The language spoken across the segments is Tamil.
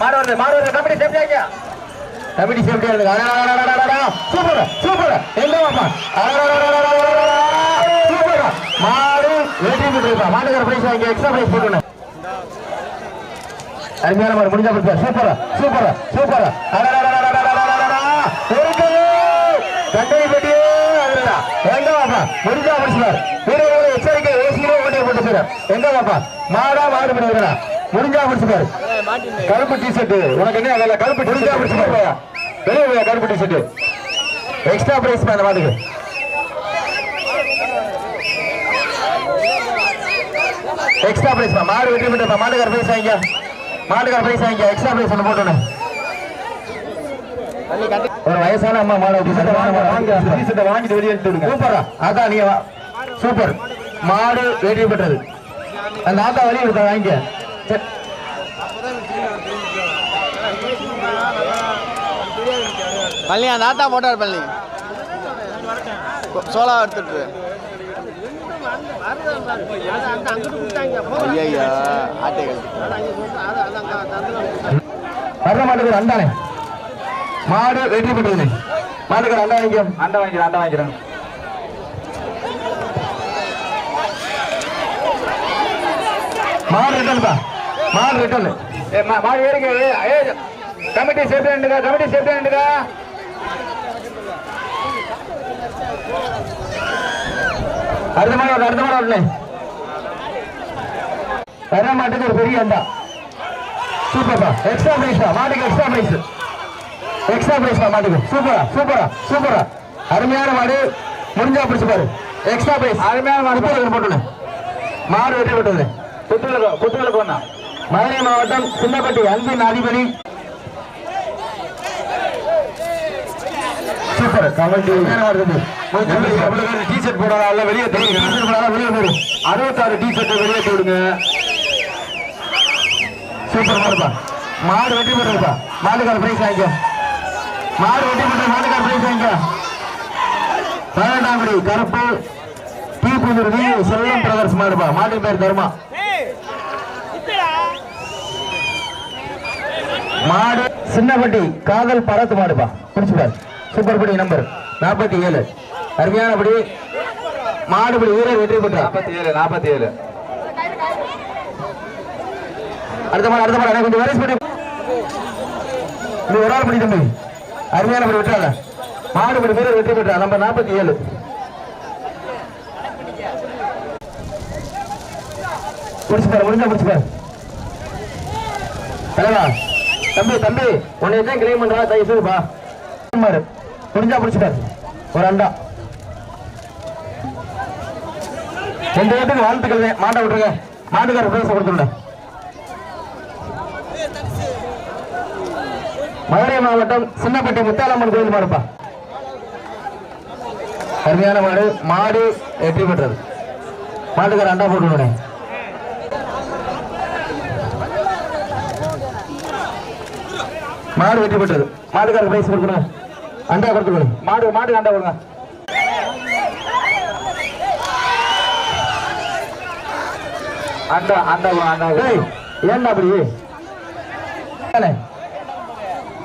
மாடு மாடு கபடி சேஃப்டியா கபடி சேஃப்டியா இருக்கு சூப்பர் சூப்பர் எங்க வாப்பா சூப்பர் மாடு வெட்டி விட்டுருப்பா எக்ஸ்ட்ரா மாடு முடிஞ்சா பிடிச்சா சூப்பர் சூப்பர் சூப்பர் தண்டை எங்க வாப்பா முடிஞ்சா பிடிச்சார் எச்சரிக்கை ஏசியிலே ஓட்டியை போட்டு எங்க வாப்பா மாடா மாடு பிடிக்கிறா முடிஞ்சா முடிச்சுப்பாரு. கருப்பு டி ஷர்ட் உனக்கு என்ன அதில் கருப்பு முடிஞ்சா முடிச்சுப்பாரு. வெளியே போயா கருப்பு டி ஷர்ட் எக்ஸ்ட்ரா பிரைஸ் அந்த மாட்டுக்கு எக்ஸ்ட்ரா பிரைஸ் மாடு வெற்றி பெற்ற மாட்டுக்கார பிரைஸ் வாங்கிக்க. மாட்டுக்கார பிரைஸ் வாங்கிக்க. எக்ஸ்ட்ரா பிரைஸ் ஒன்று போட்டோன்னு ஒரு வயசான அம்மா மாடு டிஷர்ட்டை வாங்க டிஷர்ட்டை வாங்கிட்டு வெளியே விடுங்க. சூப்பரா அதான் நீங்க சூப்பர் மாடு வெற்றி பெற்றது அந்த ஆத்தா வெளியே இருக்கா? வாங்கிக்க. பள்ளி அந்த ஆத்தா போட்டார் பள்ளி. சோளா எடுத்துட்டு. ஐயா ஆட்டைகள். வர்ற மாட்டுக்கு அண்டானே மாடு வெற்றி பெற்றது மாட்டுக்கு அண்டா வாங்கிக்க. அண்டா வாங்கிக்கிறேன் அண்டா வாங்கிக்கிறேன். மாடு பா. மாடு ரிட்டர்ன் மாடு ஏறிக்க கமிட்டி சேஃப்டி நின்றுக்கா கமிட்டி சேஃப்டி நின்றுக்கா. அடுத்த மாடு அடுத்த மாடு வரணும் வர மாட்டுக்கு ஒரு பெரிய அண்டா. சூப்பர்ப்பா எக்ஸ்ட்ரா பிரைஸ்ப்பா மாட்டுக்கு எக்ஸ்ட்ரா பிரைஸ் எக்ஸ்ட்ரா பிரைஸ்ப்பா மாட்டுக்கு. சூப்பரா சூப்பரா சூப்பரா அருமையான மாடு. முடிஞ்சா பிடிச்சு பாரு. எக்ஸ்ட்ரா பிரைஸ் அருமையான மாடு. குத்துவிளக்கு போட்டுனு மாடு வெற்றி பெற்றது. குத்துவிளக்கு குத்துவிளக்கு ஒண்ணா. மதுரை மாவட்டம் சின்னப்பட்டி அன்பின் அதிபதி. சூப்பர். கமெண்ட் வருது டிஷர்ட் போடாத வெளியே தெரியுங்க வெளியே போடும் அறுபத்தாறு டிஷர்ட் வெளியே போடுங்க சூப்பர். மாடுப்பா மாடு வெற்றி பெற்றதுப்பா மாட்டுக்கார பிரைஸ் வாங்கிக்கோ. மாடு வெற்றி பெற்ற மாட்டுக்கார பிரைஸ் வாங்கிக்கோ. பதினெட்டாம் கருப்பு. தீப்புதிருதி செல்லம் பிரதர்ஸ் மாடுப்பா. மாட்டு பேர் தருமா? மாடு சின்னப்பட்டி காதல் பரத்து மாடுப்பா பிடிச்சுப்பார். சூப்பர் படி நம்பர் நாற்பத்தி ஏழு. அருமையான படி மாடுபடி வீரர் வெற்றி பெற்றார். நாற்பத்தி ஏழு நாற்பத்தி ஏழு. அடுத்த மாடு அடுத்த மாடு. கொஞ்சம் வரைஸ் பண்ணி நீ ஒரு ஆள் படி தம்பி. அருமையான படி விட்டால மாடு படி வீரர் வெற்றி பெற்றா நம்பர் நாற்பத்தி ஏழு. பிடிச்சு பாரு முடிஞ்சா பிடிச்சு பாரு தலைவா. தம்பி தம்பி உன்னை தான் கிளைம் பண்றா தயவு செய்துப்பா மாறு முடிஞ்சா பிடிச்சு ஒரு அண்டா. ரெண்டு பேத்துக்கு வாழ்த்துக்கள் மாட்டை விட்டுருங்க. மாட்டுக்கார பேச கொடுத்துருங்க. மதுரை மாவட்டம் சின்னப்பட்டி முத்தாலம்மன் கோயில் மாடுப்பா. அருமையான மாடு. மாடு வெற்றி பெற்றது மாட்டுக்கார அண்டா போட்டு மாடு வெற்றி பெற்றது. மாட்டுக்கார பிரைஸ் கொடுக்கணும். அண்டா கொடுத்துக்கணும். மாடு மாடு அண்டா கொடுங்க. அண்டா அண்டா அண்டா ஏன்டா அப்படி.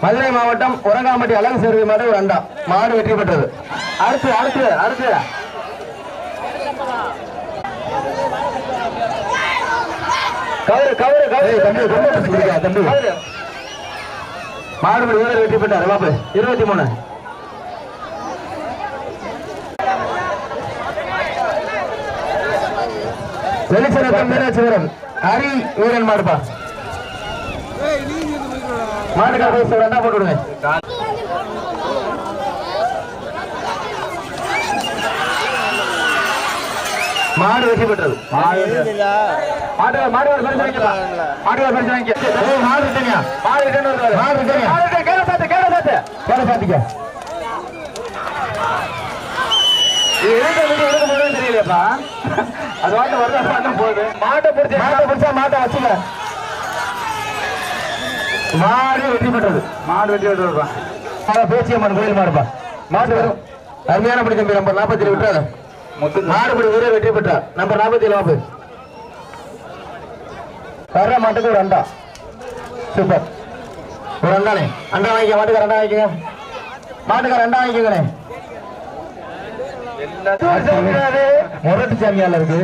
மதுரை மாவட்டம் உரங்காம்பட்டி அழகு சேர்வை மாடு ஒரு அண்டா. மாடு வெற்றி பெற்றது. அடுத்து அடுத்து அடுத்து. Cover cover cover. தம்பி தம்பி. மாடுபடி வீரர் வெற்றி பெற்றார். பாப்பு இருபத்தி மூணு. வெளிச்சரத்தம் மீனாட்சி வீரன் ஹரி வீரன் மாடுப்பா. அண்டா போட்டு விடுங்க. மாடு வெற்றி பெற்றது மாடு. மாடு மாடு ஒரு பரிசு மாடு ஒரு பரிசு மாடு ரிட்டனியா மாடு மாடு ரிட்டனியா மாடு ரிட்டன் கேட சாத்து கேட சாத்து கேட தெரியலையாப்பா. அது வாட்ட வருதா பண்ண போகுது. மாட்டை பிடிச்சி மாட்டை பிடிச்சா மாட்டை வச்சுக்க. மாடு வெற்றி பெற்றது மாடு வெற்றி பெற்றதுப்பா பேச்சியம்மன் கோயில் மாடுப்பா. மாடு வரும். அருமையான படி தம்பி நம்பர் நாற்பத்தி ஏழு விட்டுறாத. மாடுபடி வீரர் வெற்றி பெற்றார். நம்பர் நாற்பத்தி ஏழு வர்ற மாட்டுக்கு ஒரு அண்டா. சூப்பர் ஒரு அண்டானே. அண்டா வாங்கிக்க மாட்டுக்கார அண்டா வாங்கிக்கங்க. மாட்டுக்கார அண்டா வாங்கிக்கங்கண்ணே. முரட்டு சாமியால இருக்கு.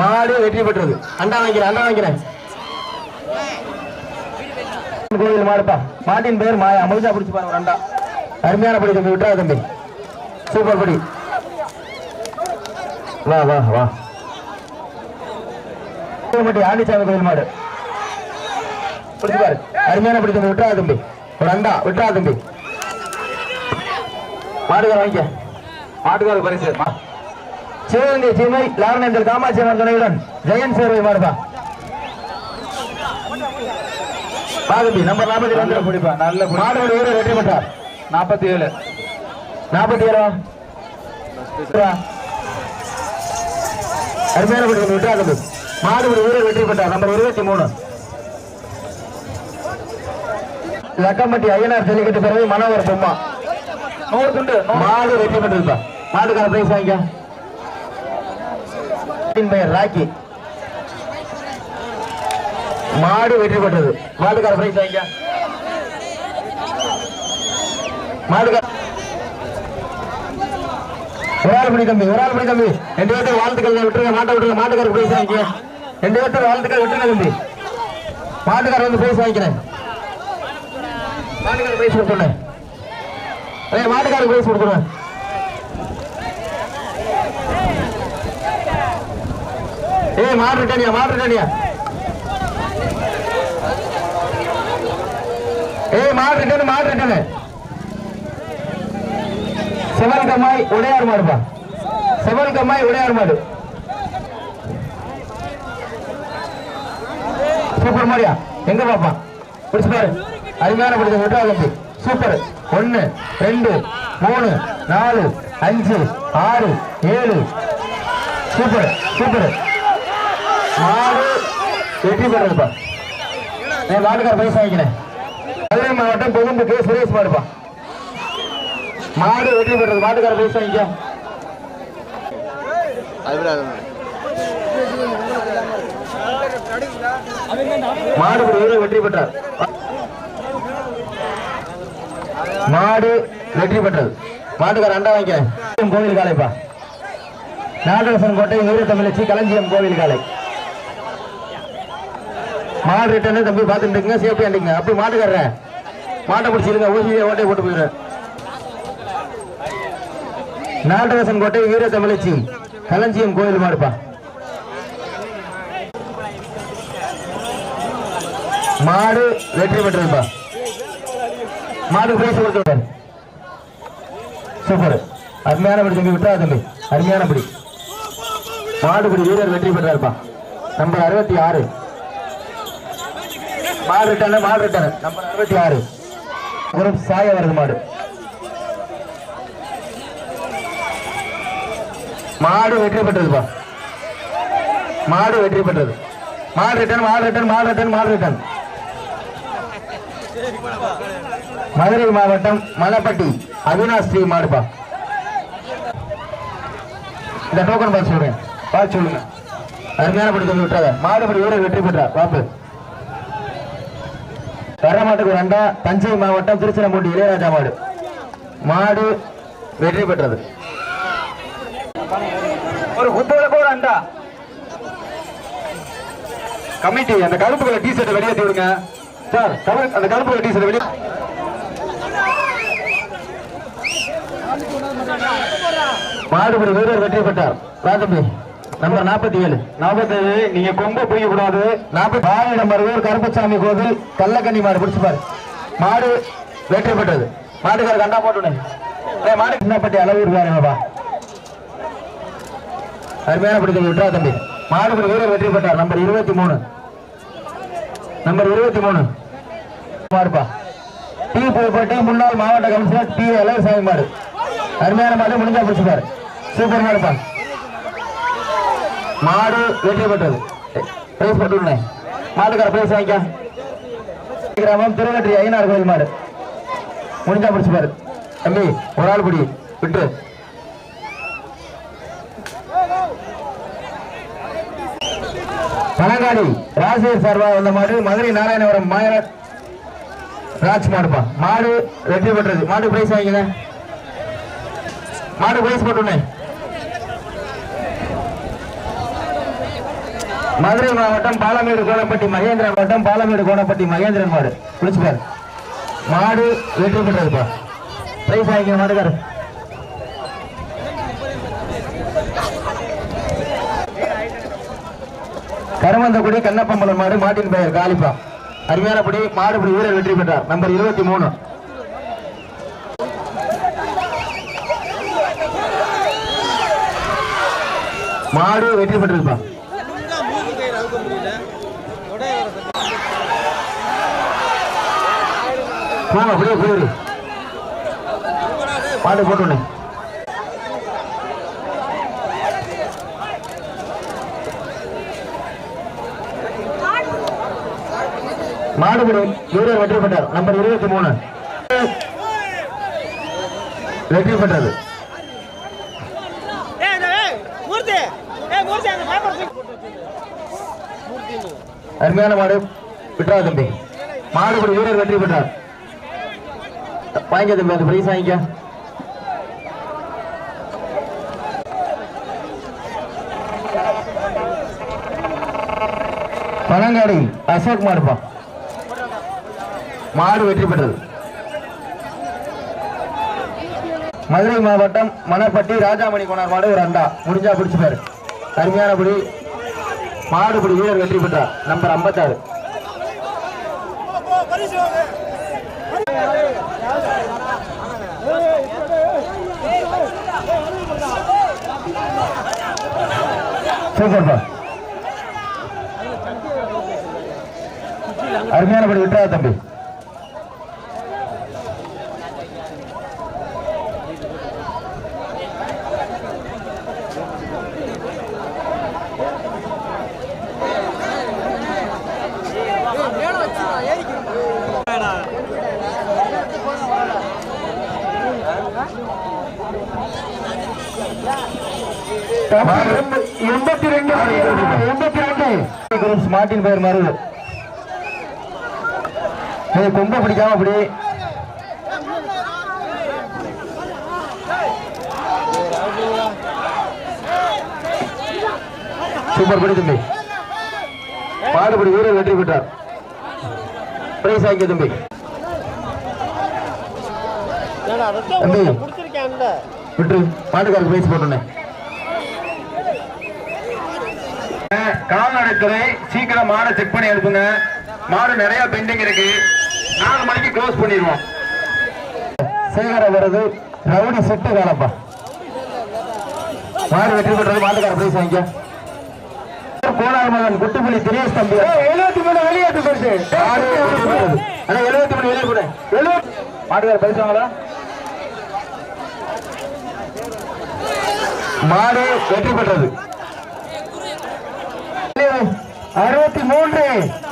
மாடு வெற்றி பெற்றது. அண்டா வாங்கிக்கிறேன் அண்டா வாங்கிக்கிறேன். கோவில் மாடுப்பா. மாட்டின் பேர் மாயா. முழுசா பிடிச்சு பாருங்க அண்டா. அருமையான படி தம்பி. விட்டுறா தம்பி. சூப்பர் படி. வா வா வா. ஆண்டிச்சாமி கோவில் மாடு. பிடிச்சு பாரு. அருமையான படி தம்பி விட்டுறா தம்பி. ஒரு அண்டா விட்டுறா தம்பி. மாடுகார வாங்கிக்க. மாட்டுக்கார பரிசு. சிவகங்கை சீமை லாவணேந்தர் காமாட்சி அம்மன் துணையுடன் ஜெயன் சேர்வை மாடுப்பா பாதம்பி நம்பர் நாற்பத்தி ரெண்டு பிடிப்பா நல்ல மாடுகள் வீரர் வெற்றி பெற்றார். நாற்பத்தி ஏழு. நாற்பத்தி ஏழு அருமையான படி விட்டா தம்பி மாடுபடி வீரர் வெற்றி பெற்றார் நம்பர் இருபத்தி மூணு. லக்கம்பட்டி ஐயனார் ஜல்லிக்கட்டு பிறகு மனோகர் பொம்மா. நூறு துண்டு மாடு வெற்றி பெற்றிருப்பா. மாட்டுக்கார பிரைஸ் வாங்கிக்க. பெயர் ராக்கி. மாடு வெற்றி பெற்றது. மாட்டுக்கார பிரைஸ் வாங்கிக்க. மாட்டுக்கார ஒரு ஆள் படி தம்பி ஒரு ஆள் படி தம்பி. ரெண்டு பேர்த்து வாழ்த்துக்கள் விட்டுருங்க. மாட்டை விட்டுருங்க. மாட்டுக்கார பேசுறாங்க ரெண்டு பேர்த்து வாழ்த்துக்கள் விட்டுருங்க தம்பி. மாட்டுக்காரர் வந்து பேசி வாங்கிக்கிறேன். மாட்டுக்கார பேசி கொடுத்துருங்க அதே மாட்டுக்காரர் பேசி கொடுத்துருவேன் ஏய் மாடு ரிட்டனியா ஏய் மாடு ரிட்டன் செவல் கம்மாய் உடையார் மாடுப்பா செவல் கம்மாய் உடையார் மாடு சூப்பர் மாடியா எங்க பாப்பா? பிடிச்சு பாரு. அருமையான பிடிச்ச விட்டா சூப்பர். ஒன்னு ரெண்டு மூணு நாலு அஞ்சு ஆறு ஏழு. சூப்பர். சூப்பர். மாடு வெற்றி பெறதுப்பா என் மாட்டுக்கார பைசா வாங்கிக்கிறேன் மதுரை மாவட்டம் கொழும்புக்கு சுரேஷ் மாடுப்பா மாடு வெற்றி பெற்றது. மாட்டுக்கார பேச வாங்கிக்க மாடு வீரர் வெற்றி பெற்றார். மாடு வெற்றி பெற்றது. மாட்டுக்கார அண்டா வாங்கிக்கிறேன் கோவில் காலைப்பா நாகரசன் கோட்டை வீர தமிழச்சி களஞ்சியம் கோவில் காலை மாடு ரிட்டர்னு தம்பி பார்த்துட்டு இருக்குங்க சேஃப்டி அண்டிங்க அப்படி மாட்டுக்காரன் மாட்டை பிடிச்சிருங்க. ஊசியை ஓட்டை போட்டு போயிடுறேன் நாகரசன் கோட்டை வீர தமிழச்சி களஞ்சியம் கோயில் மாடுப்பா. மாடு வெற்றி பெற்றதுப்பா மாடு பேச கொடுத்து சூப்பர். அருமையான படி தம்பி விட்டா தம்பி. அருமையான படி. மாடுபடி வீரர் வெற்றி பெற்றாருப்பா. நம்பர் அறுபத்தி ஆறு. மாடு ரிட்டர்னு மாடு ரிட்டர்னு நம்பர் அறுபத்தி ஆறு. ஒரு சாய வருது மாடு. மாடு வெற்றி பெற்றதுப்பா மாடு வெற்றி பெற்றது. மாடு ரிட்டர்ன் மாடு ரிட்டர்ன் மாடு ரிட்டர்ன் மாடு ரிட்டர்ன் மதுரை மாவட்டம் மலப்பட்டி அவினாஷ் ஸ்ரீ மாடுப்பா இந்த டோக்கன் பார்த்து சொல்றேன் பார்த்து சொல்லுங்க. அருமையான படி சொல்லி விட்டுறாத. மாடுபடி வீரர் வெற்றி பெற்றார் பாப்பு வரமாட்டுக்கு ரெண்டா தஞ்சை மாவட்டம் திருச்சிராப்பள்ளி இளையராஜா மாடு. மாடு வெற்றி பெற்றது ஒரு குத்துவிளக்கு ஒரு அண்டா கமிட்டி அந்த கருப்பு கலர் டி ஷர்ட் வெளியேற்றி விடுங்க. சார் கவர் அந்த கருப்பு கலர் டி ஷர்ட் வெளியே மாடுபடி வீரர் வெற்றி பெற்றார். ராஜம்பி நம்பர் நாற்பத்தி ஏழு. நாற்பத்தி ஏழு நீங்க கொம்ப பிடிக்க கூடாது. நாற்பத்தி ஆறு நம்பர் ஊர் கருப்பசாமி கோவில் கள்ளக்கண்ணி மாடு பிடிச்சிப்பாரு. மாடு வெற்றி பெற்றது. மாடுக்கார கண்டா போட்டுனே. ஏய் மாடு சின்னப்பட்டி அளவு இருக்காருங்கப்பா அருமையான பிடித்த விட்டா தம்பி. மாடுபடி வீரர் வெற்றி பெற்றார். நம்பர் இருபத்தி மூணு. நம்பர் இருபத்தி மூணு. மாடுப்பா. டி புதுப்பட்டி முன்னாள் மாவட்ட கமிஷனர் டி இளையசாமி மாடு. அருமையான மாடு முடிஞ்சா பிடிச்சிருக்காரு சூப்பர் மாடுப்பா. மாடு வெற்றி பெற்றது. பிரைஸ் போட்டுருந்தேன். மாட்டுக்கார பிரைஸ் வாங்கிக்க. கிராமம் திருநெற்றி ஐநாறு கோயில் மாடு. முடிஞ்சா பிடிச்சிருப்பாரு தம்பி ஒரு ஆள் பிடி. விட்டு பழங்காடி ராசியர் சார்பாக வந்த மாடு மதுரை நாராயணபுரம் மாயர ராஜ் மாடுப்பா மாடு வெற்றி பெற்றது. மாடு பிரைஸ் வாங்கிங்க மாடு பிரைஸ் போட்டுனே மதுரை மாவட்டம் பாலமேடு கோணப்பட்டி மகேந்திரன் மாவட்டம் பாலமேடு கோணப்பட்டி மகேந்திரன் மாடு. குளிச்சு மாடு வெற்றி பெற்றதுப்பா. பிரைஸ் வாங்கிக்க மாடுக்காரு கருமந்தக்குடி கண்ணப்பம்பலம் மாடு மாட்டின் பெயர் காலிப்பா அருமையானபடி மாடுபடி வீரர் வெற்றி பெற்றார். நம்பர் இருபத்தி மூணு. மாடு வெற்றி பெற்றிருப்பா. போங்க அப்படியே போயிரு. மாடு போட்டு மாடுபடி வீரர் வெற்றி பெற்றார். நம்பர் இருபத்தி மூணு. வெற்றி பெற்றது. அருமையான மாடு விட்ரா தம்பி. மாடுபடி வீரர் வெற்றி பெற்றார். வாங்கிக்க தம்பி அந்த பிரைஸ் வாங்கிக்க. பழங்காடி அசோக் மாடுப்பா. மாடு வெற்றி பெற்றது மதுரை மாவட்டம் மணப்பட்டி ராஜாமணி கோனார் மாடு ஒரு அண்டா. முடிஞ்சா பிடிச்சு பாரு மாடு மாடுபடி வீரர் வெற்றி பெற்றார். நம்பர் ஐம்பத்தாறு. சூப்பர்ப்பா அருமையானபடி விட்டா தம்பி. எண்பத்தி ரெண்டு. எண்பத்தி ரெண்டு. மாட்டின் பெயர் மருது ஏய், கொம்ப பிடிக்காம அப்படி. சூப்பர் படி தம்பி. மாடுபடி வீரர் வெற்றி பெற்றார். பிரைஸ் ஆகிய தம்பி. தம்பி விட்டு மாட்டுக்காரருக்கு பிரைஸ் போட்டுனேன். கால்நடைத்துறை சீக்கிரம் மாடை செக் பண்ணி அனுப்புங்க. மாடு நிறைய பெண்டிங் இருக்கு. நாலு மணிக்கு க்ளோஸ் பண்ணிடுவோம். சேகர வருது ரவுடி செட்டு காலப்பா மாடு வெற்றி பெற்றது மாட்டுக்கார பிரைஸ் வாங்கிக்க. கோலார் மகன் குட்டுப்புலி தினேஷ் தம்பி. எழுபத்தி மூணு வெளியேற்று பரிசு. ஆனா எழுபத்தி மூணு வெளியே கூட எழுபத்தி மாட்டுக்கார வாங்களா மாடு வெற்றி பெற்றது. அறுபத்தி மூன்று.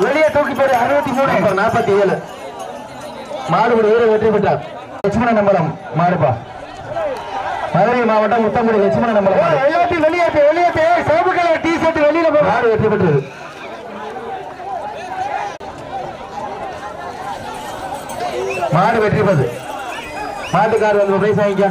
வெளியே தூக்கி போடு அறுபத்தி மூணு நாற்பத்தி ஏழு. மாடுபடி வீரர் வெற்றி பெற்றார். லட்சுமண நம்பலம் மாடுப்பா. மதுரை மாவட்டம் முத்தங்குடி லட்சுமண நம்பலம். எல்லாத்தையும் வெளியேற்று வெளியேற்று சிவப்பு கலர் டி ஷர்ட் வெளியில போ. மாடு வெற்றி பெற்றது. மாடு வெற்றி பெற்றது மாட்டுக்கார் வந்து பிரைஸ் வாங்கிக்க.